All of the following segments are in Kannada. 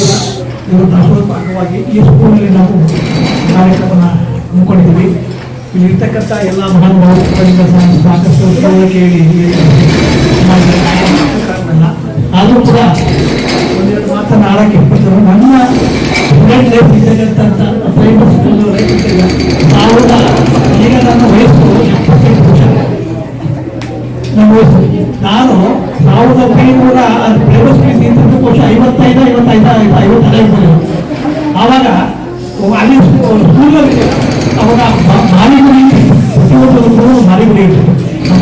ದಿವಸ ಇವರ ಅಂಗವಾಗಿ ಈ ಸ್ಕೂಲ್ನಲ್ಲಿ ನಾವು ಕಾರ್ಯಕ್ರಮನ ಹಮ್ಮಿಕೊಂಡಿದ್ದೀವಿ. ಇಲ್ಲಿರ್ತಕ್ಕಂಥ ಎಲ್ಲ ಮಹಾನುಭಾವಗಳಿಂದ ಸಾಕಷ್ಟು ಕೇಳಿ ಕಾರಣಲ್ಲ ಆದರೂ ಕೂಡ ಒಂದೆರಡು ಮಾತನ್ನು ಆಡಕ್ಕೆ ನಮ್ಮ ನನ್ನ ಸ್ಟೂಡೆಂಟ್ ಲೈಫ್ ಇರ್ತಕ್ಕಂಥ ಸಾವಿರದ ನಾನು ಸಾವಿರದ ಒಂಬೈನೂರ ಐವತ್ತೈದ ಐವತ್ತೈದ, ಐವತ್ತೈದು ಆವಾಗ ಅಲ್ಲಿ ಸ್ಕೂಲಲ್ಲಿ ಅವಾಗ ಮಾಲಿಗುಡಿ ಪ್ರತಿಯೊಬ್ಬರು ಮಾಲಿಗುಡಿ ಇತ್ತು.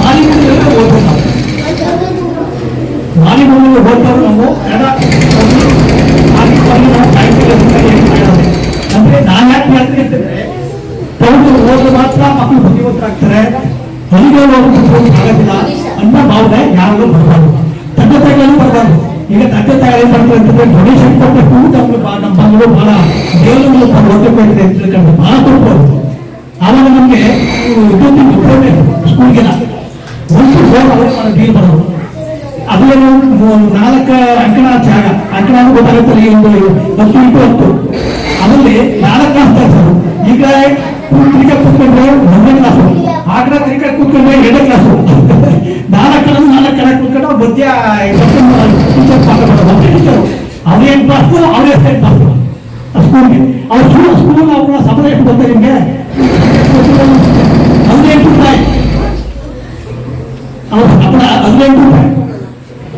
ಮಾಲಿಗುಡಿಯಲ್ಲೇ ಓದ್ಬೇಕು ನಾವು. ಮಾಲಿಗುಡಿಯಲ್ಲಿ ಓದ್ತಾರೆ ನಾವು. ಅಂದ್ರೆ ನಾನು ಯಾಕೆ ಹೇಳ್ತೀನಿ ಅಂತಂದ್ರೆ ಓದು ಮಾತ್ರ ಮಕ್ಕಳು ಬುದ್ಧಿವಂತರಾಗ್ತಾರೆ. ಹೊಲಿಗೆ ಹೋಗೋದು ಆಗೋದಿಲ್ಲ ಅನ್ನೋ ಭಾವನೆ ಯಾರಿಗೂ ಬರಬಾರ್ದು ತಂದೆ ತಾಯಿಗಳು ಬರಬಾರ್ದು ಈಗ ತಂದೆ ತಾಯಿಗಳು ಏನ್ ಮಾಡ್ತಾರೆ ಅಂತಂದ್ರೆ ಡೊನೇಷನ್ ಕೊಟ್ಟು ನಮ್ಗೆ ಬಾ- ನಮ್ಮ ಮಗಳು ಬಹಳ ದೇವರು ಓದಬೇಕು ಅಂತ ತಿಳ್ಕೊಂಡು ಬಹಳ ಕೊಡ್ಬೋದು ಆವಾಗ ನಮಗೆ ಇದೊಂದು ಮುಖ್ಯವೇ ಸ್ಕೂಲ್ಗೆಲ್ಲ ಒಂದು ಹೋಗಿ ಅವರೇ ಮಾಡೋ ಡೀಲ್ ಮಾಡೋದು ಅದೇನು ಮೂ- ನಾಲ್ಕು ಅಂಕಣ ಜಾಗ ಅಂಕಣ ಗೊತ್ತಾಗುತ್ತಲ್ಲ ಈ ಒಂದು ಹತ್ತು ಇಂಟು ಹತ್ತು ಅದರಲ್ಲಿ ನಾಲ್ಕು ಕ್ಲಾಸ್ ಕಳ್ಸೋದು ಈಗ ಕ್ರಿಕೆಟ್ ಕ್ಲಾಸು ಆಕಡ ಕ್ರಿಕೆಟ್ ಕೂತ್ಕೊಂಡ್ರೆ ಎರಡನೇ ಕ್ಲಾಸ್ ನಾಲ್ಕು ಕಡೆ ನಾಲ್ಕು ಕಡೆ ಕೂತ್ಕೊಂಡು ಮಧ್ಯ ಪಾಠ ಮಾಡೋದು. ಅವ್ರೇನು ಕ್ಲಾಸು ಅವರೇ ಸೈಡ್ ಕ್ಲಾಸು ಸ್ಕೂಲ್ಗೆ ಅವ್ರು ಸ್ಕೂಲ್ ಸ್ಕೂಲ್ ಅವ್ರನ್ನ ಸಂಬಳ ಎಷ್ಟು ಬಂದ ನಿಮಗೆ? ಹದಿನೆಂಟು ರೂಪಾಯಿ. ಅವ್ರ ಸಂಬಳ ಹದಿನೆಂಟು ರೂಪಾಯಿ.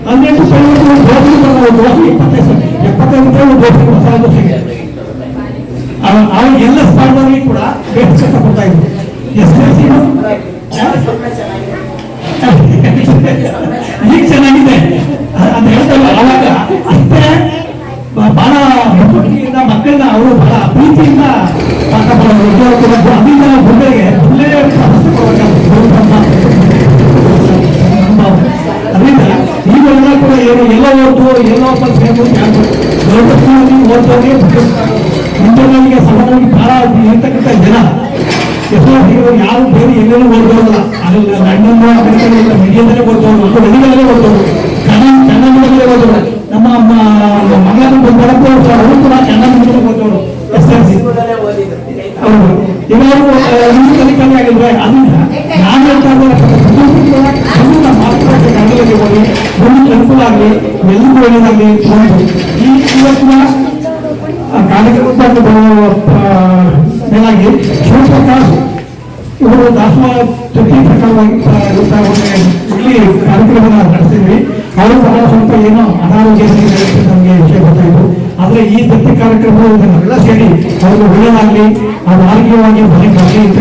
ಹದಿನೆಂಟು ರೂಪಾಯಿ ಒಂದು ದೋಸೆ ಇಪ್ಪತ್ತೈದು ಎಪ್ಪತ್ತೈದು ರೂಪಾಯಿ ಒಂದು ದೋಸೆ ಮಸಾಲೆ ದೋಸೆಗೆ ಅವ್ರು ಎಲ್ಲ ಸ್ಥಾನದಲ್ಲಿ ಕೂಡ ಕಷ್ಟ ಕೊಡ್ತಾ ಇದ್ರು. ಎಷ್ಟು ಈಗ ಚೆನ್ನಾಗಿದೆ. ಅದು ಹೇಳ್ತಲ್ಲ ಅವಾಗ ಅಷ್ಟೇ ಬಹಳ ಮುಖಂಡಿಯಿಂದ ಮಕ್ಕಳನ್ನ ಅವರು ಬಹಳ ಪ್ರೀತಿಯಿಂದ ಪಾಠ ಮಾಡೋದು ಅದರಿಂದ ಗುಂಡೆಗೆ ಒಳ್ಳೆ ಪ್ರಶಸ್ತಿ ಅದರಿಂದ ಕೂಡ ಏನು ಎಲ್ಲ ಓದು ಎಲ್ಲ ಬೇಕು ಯಾರು ದೊಡ್ಡ ಸ್ಕೂಲಲ್ಲಿ ಓದೋರಿಗೆ ಸಮಾನವಾಗಿ ಬಹಳ ಇರ್ತಕ್ಕಂಥ ಜನ. ಯಾರು ಬೇರೆ ಎಲ್ಲೆಲ್ಲೂ ಓದ್ಬೋದಲ್ಲ ಅದ್ರಲ್ಲಿ ಲಂಡನ್ ಅಮೆರಿಕನ್ ಇಲ್ಲ ಮೀಡಿಯಾದಲ್ಲೇ ಓದ್ಬೋದು ಅಥವಾ ವೆಲಿಗಳಲ್ಲೇ ಓದೋರು ಕನ್ನಡ ಕನ್ನಡದಲ್ಲೇ ಓದೋರು ನಮ್ಮ ಮ- ಬಡಪ ಅವರು ಕೂಡ ಓದೋರು ಎಸ್ ಎಲ್ ಸಿ ಹೌದು ಇವರು ಹಿಂದಿ ಕಲಿಕಲಿ ಆಗಿದ್ರೆ ಅದರಿಂದ ನಾನು ಹೇಳ್ತಾ ಇದ್ದೇನೆ ಮಾತುಕತೆ ಕನ್ನಡದಲ್ಲಿ ಅನುಕೂಲ ಆಗಲಿ ಎಲ್ಲರಿಗೂ ಒಳ್ಳೆಯದಾಗಲಿ ಈ ಇವತ್ತಿನ ಕಾರ್ಯಕ್ರಮದ ಮೇಲಾಗಿ ಶಿವಪ್ರಕಾಶ್ ಇವರು ದಾಸವಾಳ ಜೊತೆ ಪ್ರಕಾರವಾಗಿ ಇಲ್ಲಿ ಕಾರ್ಯಕ್ರಮ ನಡೆಸಿದ್ವಿ. ಅವರು ಕೂಡ ಸ್ವಲ್ಪ ಏನೋ ಅನಾರೋಗ್ಯ ನಮಗೆ ವಿಷಯ ಗೊತ್ತಾಯಿತು. ಆದ್ರೆ ಈ ದತ್ತಿ ಕಾರ್ಯಕ್ರಮ ಇದನ್ನೆಲ್ಲ ಸೇರಿ ಅವರು ಒಳ್ಳೆಯದಾಗಲಿ ಅವ್ರು ಆರೋಗ್ಯವಾಗಿ ಮನೆ ಬರಲಿ ಅಂತ